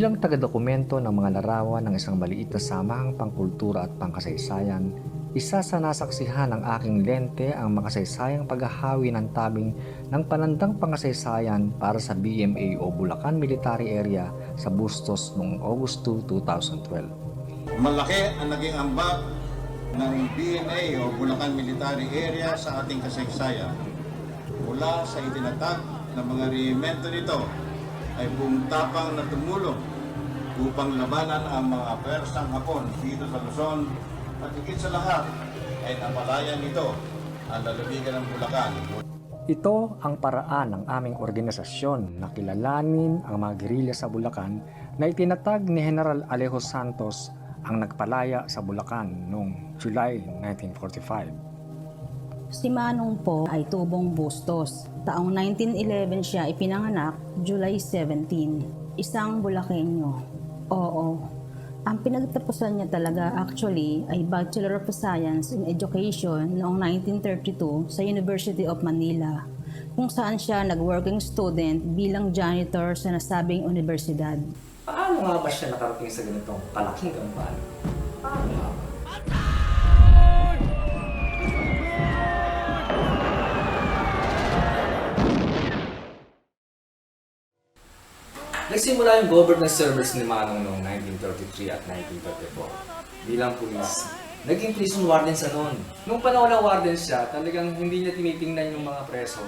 Bilang tagadokumento ng mga larawan ng isang maliit na samahang pangkultura at pangkasaysayan, isa sa nasaksihan ng aking lente ang makasaysayang paghahawi ng tabing ng panandang pangkasaysayan para sa BMA o Bulacan Military Area sa Bustos noong August 2, 2012. Malaki ang naging ambag ng BNA o Bulacan Military Area sa ating kasaysayan. Mula sa itinatag ng mga rehimento nito ay buong tapang na tumulong upang labanan ang mga pwersang Hapon dito sa Luzon at higit sa lahat ay napalayan nito ang lalawigan ng Bulacan. Ito ang paraan ng aming organisasyon na kilalanin ang mga gerilya sa Bulacan na itinatag ni General Alejo Santos ang nagpalaya sa Bulacan noong July 1945. Si Manong po ay tubong bustos. Taong 1911 siya ipinanganak, July 17. Isang Bulakenyo. Oo. Ang pinagtapusan niya talaga actually ay Bachelor of Science in Education noong 1932 sa University of Manila kung saan siya nag-working student bilang janitor sa nasabing universidad. Paano nga ba siya nakarating sa ganitong kalaking kampanya? Paano Nagsimula yung government service ni Manong noong 1933 at 1934 bilang pulis. Naging prison warden sa noon. Nung panahon ng warden siya, talagang hindi niya tinitingnan yung mga preso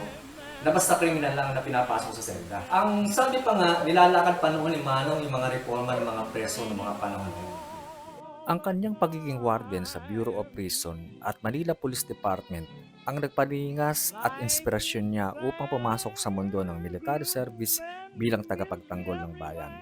na basta kriminal lang na pinapasok sa selda. Ang sabi pa nga, nilalakad pa noon ni Manong yung mga reforma ng mga preso ng mga panahon na yun. Ang kanyang pagiging warden sa Bureau of Prison at Manila Police Department ang nagpalingas at inspirasyon niya upang pumasok sa mundo ng military service bilang tagapagtanggol ng bayan.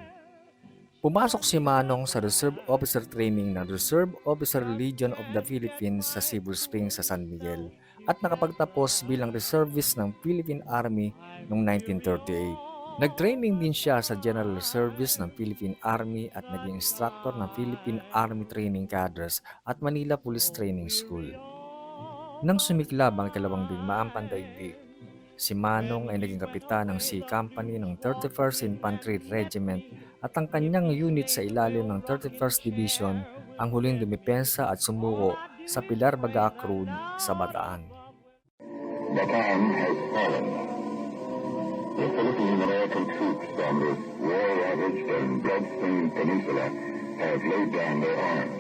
Pumasok si Manong sa Reserve Officer Training ng Reserve Officer Legion of the Philippines sa Cebu Springs sa San Miguel at nakapagtapos bilang reservist ng Philippine Army noong 1938. Nag-training din siya sa General Service ng Philippine Army at naging instructor ng Philippine Army Training Cadres at Manila Police Training School. Nang sumiklab ang ikalawang digmaang pandaigdig, si Manong ay naging kapitan ng C Company ng 31st Infantry Regiment at ang kanyang unit sa ilalim ng 31st Division ang huling dumipensa at sumuko sa Pilar Bagac Road sa Bataan. Bataan has fallen. The Philippine-American troops on this war-ravaged and blood-stained peninsula have laid down their arms.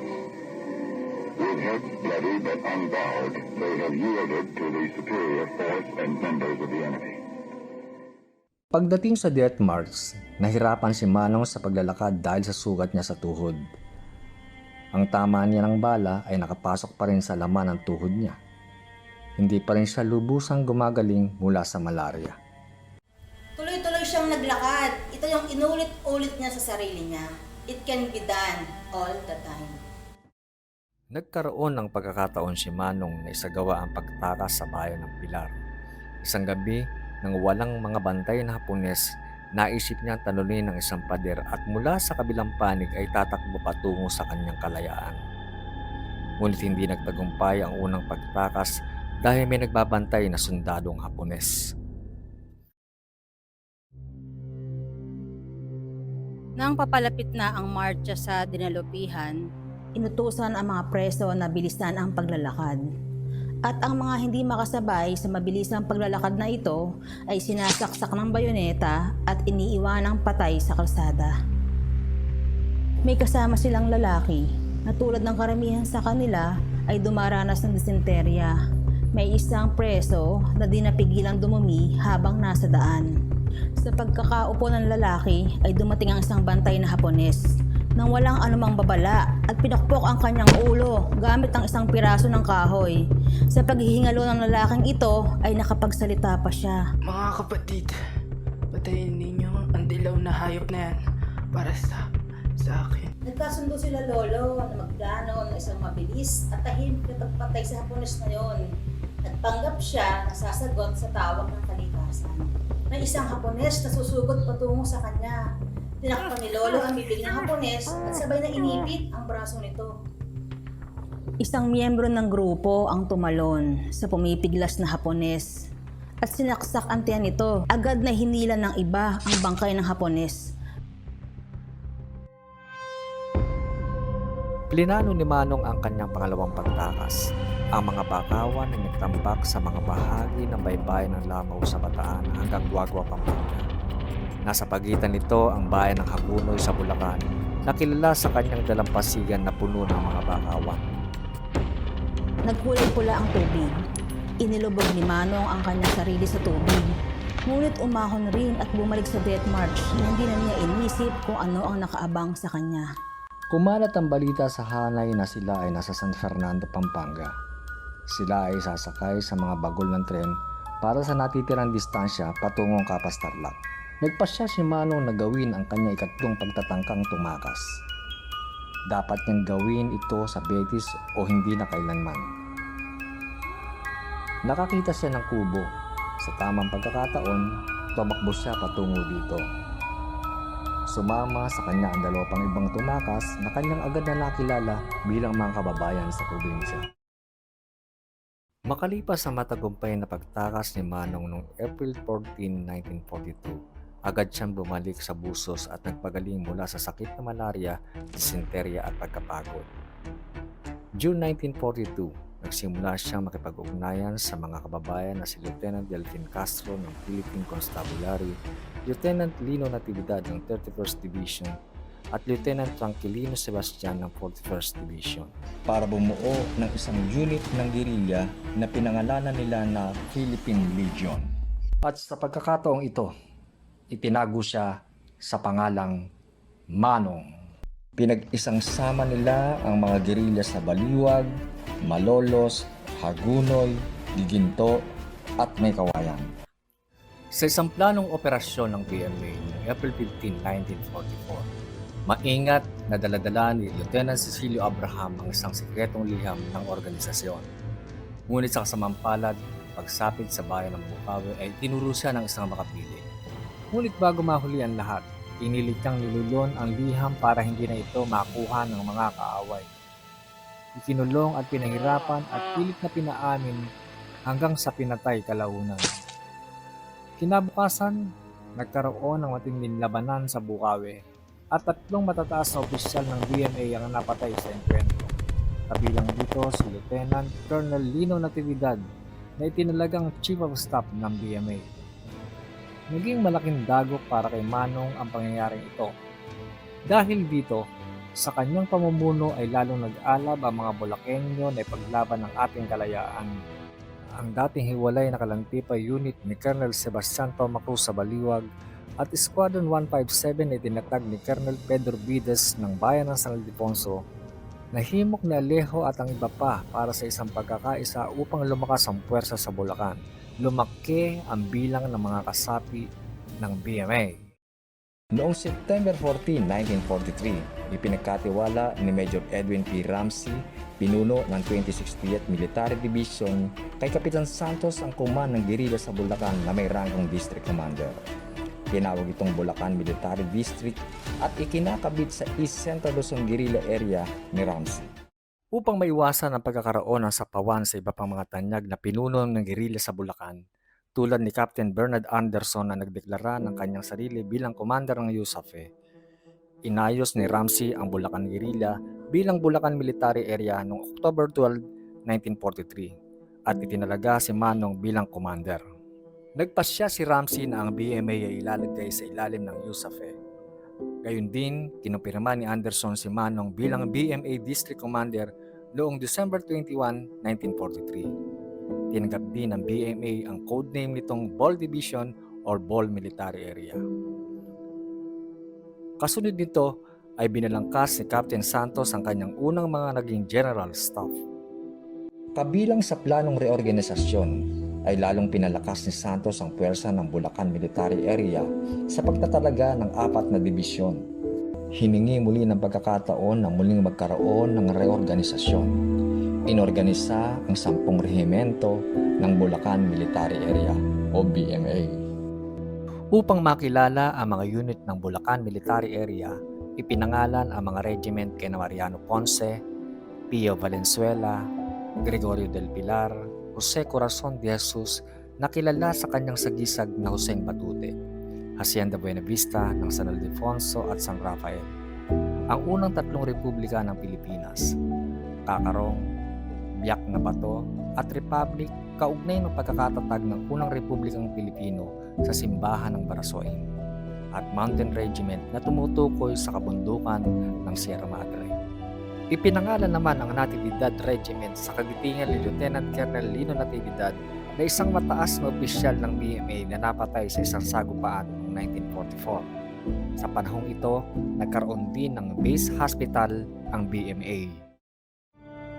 With heads bloody but unbowed, they have yielded to the superior force and numbers of the enemy. Pagdating sa Death March, nahirapan si Manong sa paglalakad dahil sa sugat niya sa tuhod. Ang tama niya ng bala ay nakapasok pa rin sa laman ng tuhod niya. Hindi pa rin siya lubusang gumagaling mula sa malaria. Tuloy-tuloy siyang naglakad. Ito yung inulit-ulit niya sa sarili niya. It can be done all the time. Nagkaroon ng pagkakataon si Manong na isagawa ang pagtakas sa bayan ng Pilar. Isang gabi, nang walang mga bantay na Hapones, naisip niyang talunin ng isang pader at mula sa kabilang panig ay tatakbo patungo sa kanyang kalayaan. Ngunit hindi nagtagumpay ang unang pagtakas dahil may nagbabantay na sundadong Hapones. Nang papalapit na ang marcha sa dinalupihan, inutusan ang mga preso na bilisan ang paglalakad. At ang mga hindi makasabay sa mabilisang paglalakad na ito ay sinasaksak ng bayoneta at iniiwanang patay sa kalsada. May kasama silang lalaki na tulad ng karamihan sa kanila ay dumaranas ng disenterya. May isang preso na di napigilang dumumi habang nasa daan. Sa pagkakaupo ng lalaki ay dumating ang isang bantay na Hapones nang walang anumang babala at pinakpok ang kanyang ulo gamit ang isang piraso ng kahoy. Sa paghihingalo ng lalaking ito ay nakapagsalita pa siya. Mga kapatid, patayin ninyo ang dilaw na hayop na yan para sa, sa akin. Nagkasundo sila lolo na magplano ng isang mabilis at tahimik na pagpatay sa Hapones na yon. Nagpanggap siya na sasagot sa tawag ng kalikasan. May isang Hapones na susugod patungo sa kanya. Tinakpan ni Lolo ang bibig ng Hapones at sabay na inipit ang braso nito. Isang miyembro ng grupo ang tumalon sa pumipiglas na Hapones at sinaksak ang tiyan nito. Agad na hinila ng iba ang bangkay ng Hapones Plinano ni Manong ang kanyang pangalawang pagtakas. Ang mga bakawan ay nagtambak sa mga bahagi ng baybayin ng Lamaw sa Bataan hanggang Guagua, Pampanga. Nasa pagitan nito ang bayan ng Hagunoy sa Bulacan na kilala sa kanyang dalampasigan na puno ng mga bakawan. Nagkulay pula ang tubig. Inilubog ni Manong ang kanyang sarili sa tubig. Ngunit umahon rin at bumalik sa death march na hindi na niya inisip kung ano ang nakaabang sa kanya. Kumalat ang balita sa hanay na sila ay nasa San Fernando, Pampanga. Sila ay sasakay sa mga bagol ng tren para sa natitirang distansya patungong Kapas Tarlac. Nagpasya si Manong na gawin ang kanya ikatlong pagtatangkang tumakas. Dapat niyang gawin ito sa Betis o hindi na kailanman. Nakakita siya ng kubo. Sa tamang pagkakataon, tumakbo siya patungo dito. Sumama sa kanya ang dalawa pang ibang tumakas na kanyang agad na nakilala bilang mga kababayan sa probinsya. Makalipas sa matagumpay na pagtakas ni Manong noong April 14, 1942, agad siyang bumalik sa busos at nagpagaling mula sa sakit na malaria, dysenteria at pagkapagod. June 1942, nagsimula siyang makipag-ugnayan sa mga kababayan na si Lieutenant Delfin Castro ng Philippine Constabulary Lieutenant Lino Natividad ng 31st Division at Lieutenant Tranquilino Sebastian ng 41st Division para bumuo ng isang unit ng gerilya na pinangalanan nila na Philippine Legion. At sa pagkakataong ito, itinago siya sa pangalang Manong. Pinag-isang sama nila ang mga gerilya sa Baliwag, Malolos, Hagunoy, Giginto at May Kawayan. Sa isang planong operasyon ng PMA noong April 15, 1944, maingat na daladala ni Lieutenant Cecilio Abraham ang isang sikretong liham ng organisasyon. Ngunit sa kasamang palad, pagsapit sa bayan ng Bukawi ay tinuro siya ng isang makapili. Ngunit bago mahuli ang lahat, pinilit niyang nilulon ang liham para hindi na ito makuha ng mga kaaway. Ikinulong at pinahirapan at pilit na pinaamin hanggang sa pinatay kalaunan. Kinabukasan, nagkaroon ng matinding labanan sa Bukawi at tatlong matataas na opisyal ng DMA ang napatay sa enkwentro. Kabilang dito si Lieutenant Colonel Lino Natividad na itinalagang Chief of Staff ng DMA. Naging malaking dagok para kay Manong ang pangyayaring ito. Dahil dito, sa kanyang pamumuno ay lalong nag-alab ang mga Bulakenyo na ipaglaban ng ating kalayaan ang dating hiwalay na kalantipay unit ni Colonel Sebastian Tomacruz sa Baliwag at Squadron 157 ay tinatag ni Colonel Pedro Vides ng bayan ng San Ildefonso Nahimok ni Alejo at ang iba pa para sa isang pagkakaisa upang lumakas ang puwersa sa Bulacan. Lumaki ang bilang ng mga kasapi ng BMA. Noong September 14, 1943, ipinagkatiwala ni Major Edwin P. Ramsey, pinuno ng 26th Military Division, kay Kapitan Santos ang kuman ng gerilya sa Bulacan na may rangkong District Commander. Tinawag itong Bulacan Military District at ikinakabit sa East Central Luzon Guerrilla Area ni Ramsey. Upang maiwasan ang pagkakaroon ng sapawan sa iba pang mga tanyag na pinuno ng gerilya sa Bulacan, tulad ni Captain Bernard Anderson na nagdeklara ng kanyang sarili bilang commander ng USAFE. Inayos ni Ramsey ang Bulacan Guerrilla bilang Bulacan Military Area noong October 12, 1943 at itinalaga si Manong bilang commander. Nagpasya si Ramsey na ang BMA ay ilalagay sa ilalim ng USAFE. Gayun din, kinumpirma ni Anderson si Manong bilang BMA District Commander noong December 21, 1943 tinanggap din ng BMA ang codename nitong Ball Division or Ball Military Area. Kasunod nito ay binalangkas ni Captain Santos ang kanyang unang mga naging general staff. Kabilang sa planong reorganisasyon ay lalong pinalakas ni Santos ang puwersa ng Bulacan Military Area sa pagtatalaga ng apat na dibisyon. Hiningi muli ng pagkakataon na muling magkaroon ng reorganisasyon inorganisa ang sampung rehimento ng Bulacan Military Area o BMA. Upang makilala ang mga unit ng Bulacan Military Area, ipinangalan ang mga regiment kay Mariano Ponce, Pio Valenzuela, Gregorio del Pilar, Jose Corazon de Jesus na kilala sa kanyang sagisag na Joseng Batute, Hacienda Buenavista ng San Ildefonso at San Rafael. ang unang tatlong republika ng Pilipinas, Kakarong, Biak na Bato at Republic kaugnay ng pagkakatatag ng unang republikang Pilipino sa simbahan ng Barasoin at Mountain Regiment na tumutukoy sa kabundukan ng Sierra Madre. Ipinangalan naman ang Natividad Regiment sa kagitingan ni Lieutenant Colonel Lino Natividad na isang mataas na opisyal ng BMA na napatay sa isang sagupaan noong 1944. Sa panahong ito, nagkaroon din ng base hospital ang BMA.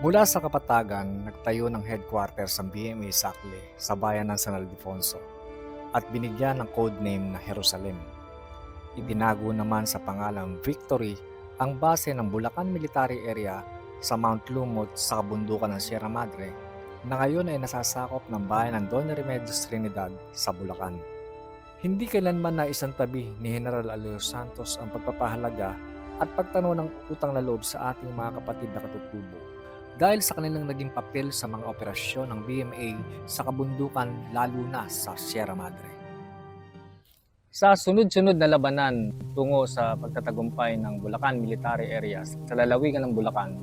Mula sa Kapatagan, nagtayo ng headquarters ang BMA sa Akle sa bayan ng San Ildefonso at binigyan ng codename na Jerusalem. Itinago naman sa pangalang Victory ang base ng Bulacan Military Area sa Mount Lumot sa kabundukan ng Sierra Madre na ngayon ay nasasakop ng bayan ng Don Remedios Trinidad sa Bulacan. Hindi kailanman na isang tabi ni General Aleo Santos ang pagpapahalaga at pagtanaw ng utang na loob sa ating mga kapatid na katutubo dahil sa kanilang naging papel sa mga operasyon ng BMA sa kabundukan lalo na sa Sierra Madre. Sa sunod-sunod na labanan tungo sa pagtatagumpay ng Bulacan Military Areas sa lalawigan ng Bulacan,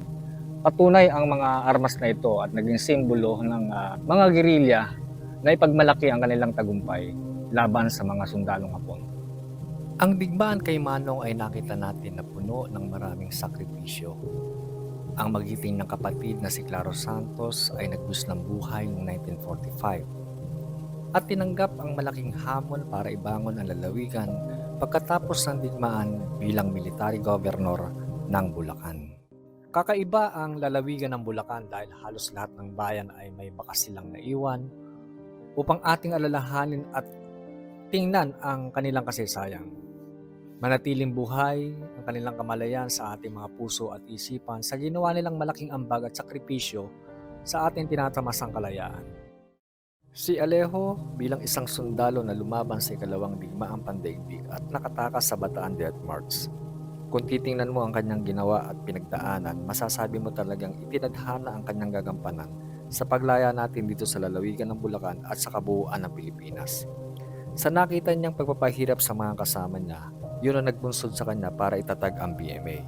patunay ang mga armas na ito at naging simbolo ng ah, mga gerilya na ipagmalaki ang kanilang tagumpay laban sa mga sundalong Hapon. Ang digmaan kay Manong ay nakita natin na puno ng maraming sakripisyo. Ang magiting ng kapatid na si Claro Santos ay nagbus ng buhay noong 1945 at tinanggap ang malaking hamon para ibangon ang lalawigan pagkatapos ng digmaan bilang military governor ng Bulacan. Kakaiba ang lalawigan ng Bulacan dahil halos lahat ng bayan ay may bakas silang naiwan upang ating alalahanin at tingnan ang kanilang kasaysayan. Manatiling buhay ang kanilang kamalayan sa ating mga puso at isipan sa ginawa nilang malaking ambag at sakripisyo sa ating tinatamasang kalayaan. Si Alejo bilang isang sundalo na lumaban sa ikalawang digmaang pandaigdig at nakatakas sa Bataan Death March. Kung titingnan mo ang kanyang ginawa at pinagdaanan, masasabi mo talagang itinadhana ang kanyang gagampanan sa paglaya natin dito sa lalawigan ng Bulacan at sa kabuuan ng Pilipinas. Sa nakita niyang pagpapahirap sa mga kasama niya, yun ang nagbunsod sa kanya para itatag ang BMA.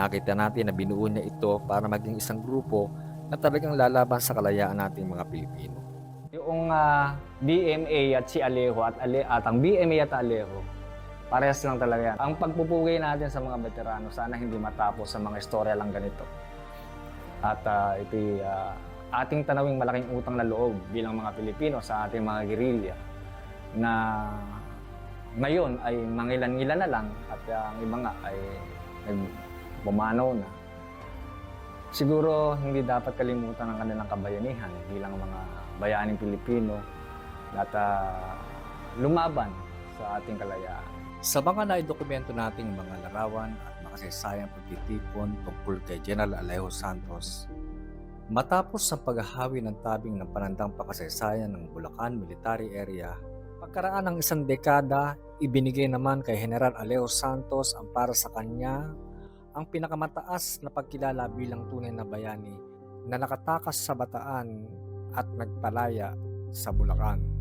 Nakita natin na binuo niya ito para maging isang grupo na talagang lalaban sa kalayaan nating mga Pilipino. Yung ah, BMA at si Alejo at, Ale, at ang BMA at Alejo, parehas lang talaga yan. Ang pagpupugay natin sa mga veterano, sana hindi matapos sa mga istorya lang ganito. At uh, ito ating tanawing malaking utang na loob bilang mga Pilipino sa ating mga gerilya na ngayon ay mangilan-ngilan na lang at ah, ang iba nga ay nagbumanaw na. Siguro hindi dapat kalimutan ang kanilang kabayanihan bilang mga bayaning Pilipino at ah, lumaban sa ating kalayaan. Sa mga naidokumento nating mga larawan at makasaysayang pagtitipon tungkol kay General Alejo Santos, matapos ang paghahawi ng tabing ng panandang pakasaysayan ng Bulacan Military Area, pagkaraan ng isang dekada, ibinigay naman kay General Alejo Santos ang para sa kanya ang pinakamataas na pagkilala bilang tunay na bayani na nakatakas sa bataan at nagpalaya sa Bulacan.